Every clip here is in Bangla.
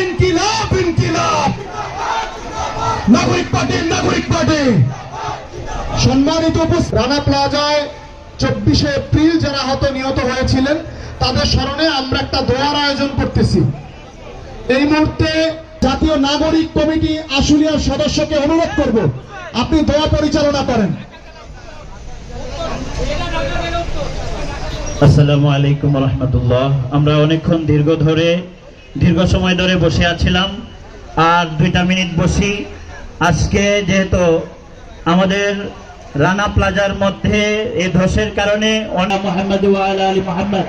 ইনকিলাব সম্মানিত রানা প্লাজায় চব্বিশে এপ্রিল যারা হত নিহত হয়েছিলেন, তাদের স্মরণে আমরা একটা দোয়ার আয়োজন করতেছি। এই মুহূর্তে জাতীয় নাগরিক কমিটি আশুলিয়ার সদস্যকে অনুরোধ করব, আপনি দোয়া পরিচালনা করেন। আসসালামু আলাইকুম রহমতুল্লাহ। আমরা অনেকক্ষণ দীর্ঘ ধরে দীর্ঘ সময় ধরে বসে আছিলাম আর দুইটা মিনিট বসি আজকে যেহেতু আমাদের রানা প্লাজার মধ্যে এই ধসের কারণে অনা মোহাম্মদ ওয়ালা আলী মোহাম্মদ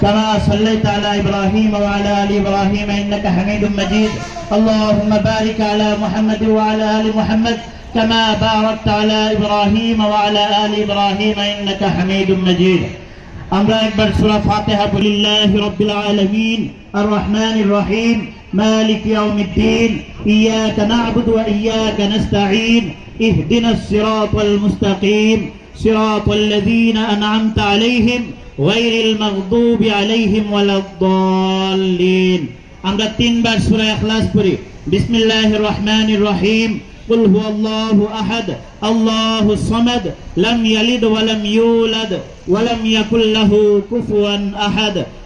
كما صليت على ابراهيم وعلى ال ابراهيم انك حميد مجيد اللهم بارك على محمد وعلى ال محمد كما باركت على ابراهيم وعلى ال ابراهيم انك حميد مجيد আমরা একবার সূরা ফাতিহা বলিল্লাহ রাব্বিল আলামিন আর রহমানির রহিম মালিক ইয়াউমিদ্দিন ইয়াকা না'বুদু ওয়া ইয়াকা নাস্তাঈন ইহদিনাস সিরাতাল মুস্তাকিম সিরাতাল লাযীনা আন'আমতা আলাইহিম গায়রিল মাগদুবি আলাইহিম ওয়ালাদ-দাল্লিন আমরা তিনবার সূরা ইখলাস পড়ি বিসমিল্লাহির রহমানির রহিম قل هو الله أحد الله الصمد لم يلد ولم يولد ولم يكن له كفوا أحد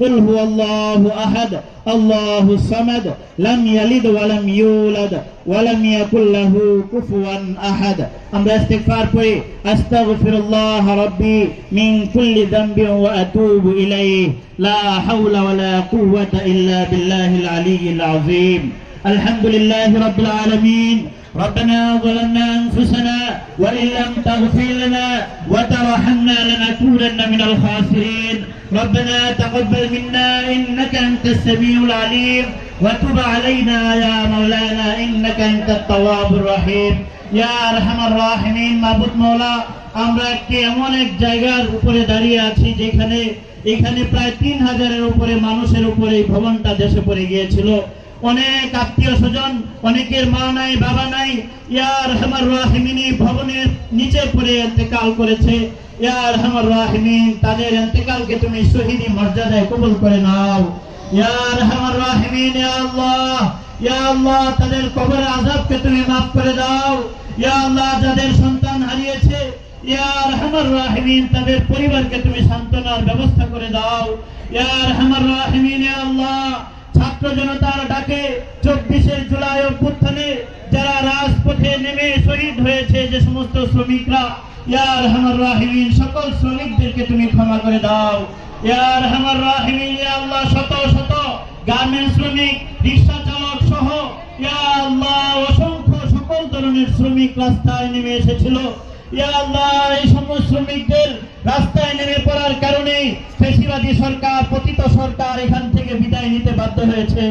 قل هو الله أحد الله الصمد لم يلد ولم يولد ولم يكن له كفوا أحد আমরা ইস্তিগফার পড়ি আস্তাগফিরুল্লাহ রাব্বি মিন কুল্লি যামবিন ওয়া আতুবু ইলাইহি লা হাওলা ওয়ালা কুওয়াতা ইল্লা বিল্লাহিল আলিয়্যিল আযীম আলহামদুলিল্লাহি রাব্বিল আলামিন ربنا ظلمنا أنفسنا وإن لم تغفر لنا وترحمنا لنكونن من الخاسرين ربنا تقبل منا إنك أنت السميع العليم وتب علينا يا مولانا إنك أنت التواب الرحيم يا أرحم الراحمين মাবুদ মৌলা আমরা একটি এমন এক জায়গার উপরে দাঁড়িয়ে আছি যেখানে এখানে প্রায় তিন হাজারের উপরে মানুষের উপরে এই ভবনটা দেশে পড়ে গিয়েছিল অনেক আত্মীয় স্বজন, অনেকের মা নাই, বাবা নাই ইয়ার হামার রাহিমিনী ভবনের নিচে পড়ে এতেকাল করেছে। ইয়ার হামার রাহিমিন, তাদের এতেকালকে তুমি শহীদি মর্যাদায় কবুল করে নাও। ইয়ার হামার রাহিমিন আল্লাহ, ইয়া আল্লাহ, তাদের কবর আযাবকে তুমি মাফ করে দাও। ইয়া আল্লাহ, যাদের সন্তান হারিয়েছে ইয়ার হামার রাহিমিন, তাদের পরিবারকে তুমি সান্ত্বনার ব্যবস্থা করে দাও। ইয়ার হামার রাহিমিন আল্লাহ, ছাত্র জনতার সমস্ত শ্রমিকরা ইয়ার হামার রাহিমিন, সকল শ্রমিকদেরকে তুমি ক্ষমা করে দাও। ইয়ার হামার রাহিমিন আল্লাহ, শত শত গার্মেন্টস শ্রমিক, রিক্সা চালক সহ অসংখ্য সকল ধরনের শ্রমিক রাস্তায় নেমে এসেছিল। আল্লাহ, এই সমস্ত শ্রমিকদের রাস্তায় নেমে পড়ার কারণে ফেসিবাদী সরকার, পতিত সরকার এখান থেকে বিদায় নিতে বাধ্য হয়েছে।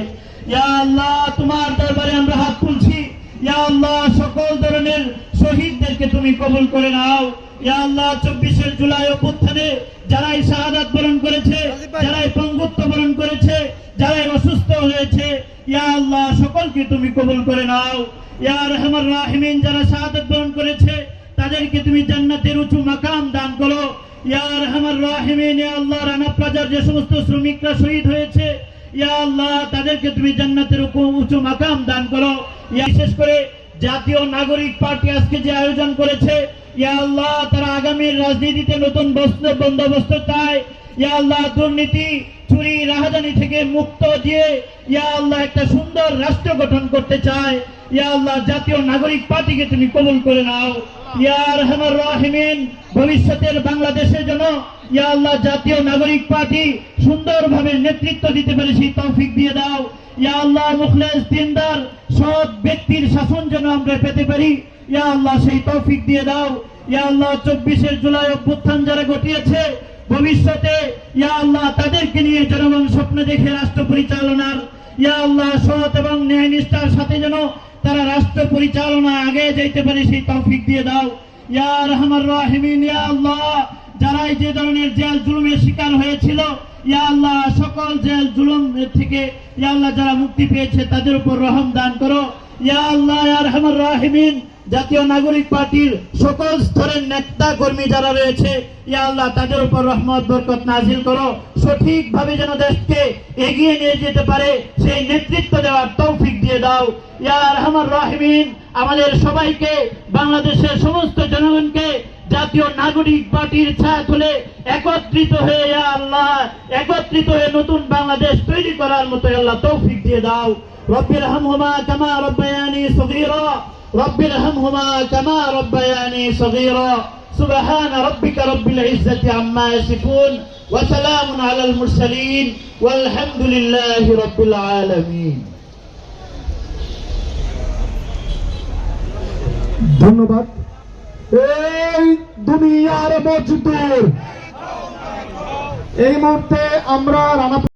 আল্লাহ, তোমার দরবারে আমরা হাত তুলছি। ইয়া আল্লাহ, সকল ধরনের শহীদদেরকে তুমি কবুল করে নাও। ইয়া আল্লাহ, চব্বিশে জুলাই অভ্যুত্থানে যারাই শাহাদাত বরণ করেছে, যারাই পঙ্গুত্ব বরণ করেছে, যারাই অসুস্থ হয়েছে, ইয়া আল্লাহ, সকলকে তুমি কবুল করে নাও। ইয়া রহমান রাহিমিন, যারা শাহাদাত বরণ করেছে, তাদেরকে তুমি জান্নাতের উঁচু মাকাম দান করো। ইয়া রহমান রাহিমিন, ইয়া আল্লাহ, রানা প্লাজার যে সমস্ত শ্রমিকরা শহীদ হয়েছে ইয়া আল্লাহ, তাদেরকে তুমি জান্নাতের উঁচু- মাকাম দান করো। বিশেষ করে জাতীয় নাগরিক পার্টি আজকে যে আয়োজন করেছে, ইয়া আল্লাহ, তারা আগামীর রাজনীতিতে নতুন বন্দোবস্ত চায়। ইয়া আল্লাহ, দুর্নীতি, চুরি, রাহাজানি থেকে মুক্ত দিয়ে ইয়া আল্লাহ একটা সুন্দর রাষ্ট্র গঠন করতে চায়। ইয়া আল্লাহ, জাতীয় নাগরিক পার্টিকে তুমি কবুল করে নাও। ভবিষ্যতের বাংলাদেশের জন্য ইয়া আল্লাহ জাতীয় নাগরিক পার্টি সুন্দরভাবে নেতৃত্ব দিতে পারে সেই তৌফিক দিয়ে দাও। ইয়া আল্লাহ মুখলেস দিনদার, সৎ ব্যক্তির শাসন যেন আমরা পেতে পারি, ইয়া আল্লাহ সেই তৌফিক দিয়ে দাও। ইয়া আল্লাহ চব্বিশে জুলাই অভ্যুত্থান যারা ঘটিয়েছে, ভবিষ্যতে ইয়া আল্লাহ তাদেরকে নিয়ে জনগণ স্বপ্ন দেখে রাষ্ট্র পরিচালনার, ইয়া আল্লাহ সৎ এবং ন্যায় নিষ্ঠার সাথে যেন তারা রাষ্ট্র পরিচালনা আগে যাইতে পারে, সেই তৌফিক দিয়ে দাও। ইয়ার রহমান রাহিমিন, ইয়া আল্লাহ যারা এই যে ধরনের জেল জুলুমের শিকার হয়েছিল, ইয়া আল্লাহ, সকল জেল জুলুম থেকে, ইয়া আল্লাহ, যারা মুক্তি পেয়েছে, তাদের উপর রহম দান করো। ইয়া আল্লাহ, ইয়া রহমান রাহিমিন জাতীয় নাগরিক পার্টির সকল স্তরের নেতা কর্মী যারা রয়েছে, ইয়া আল্লাহ, তাদের উপর রহমত, বরকত নাজিল করো। সঠিকভাবে যেন দেশকে এগিয়ে নিয়ে যেতে পারে, সেই নেতৃত্ব দেওয়ার তৌফিক দিয়ে দাও। ইয়া রহমান রাহিমিন, আমাদের সবাইকে, বাংলাদেশের সমস্ত জনগণকে জাতীয় নাগরিক পার্টির ছায়া তুলে একত্রিত হয়ে আল্লাহ, একত্রিত হয়ে নতুন বাংলাদেশ তৈরি করার মতো আল্লাহ, তৌফিক দিয়ে দাও। রব্বির হামহুমা কামা রব্বায়ানি সগীরা। রব্বির হামহুমা কামা রব্বায়ানি সগীরা سبحان ربك رب العزة عما يصفون وسلام على المرسلين والحمد لله رب العالمين ধন্যবাদ এই দুনিয়ার মজদুর এই মুহূর্তে আমরা রানা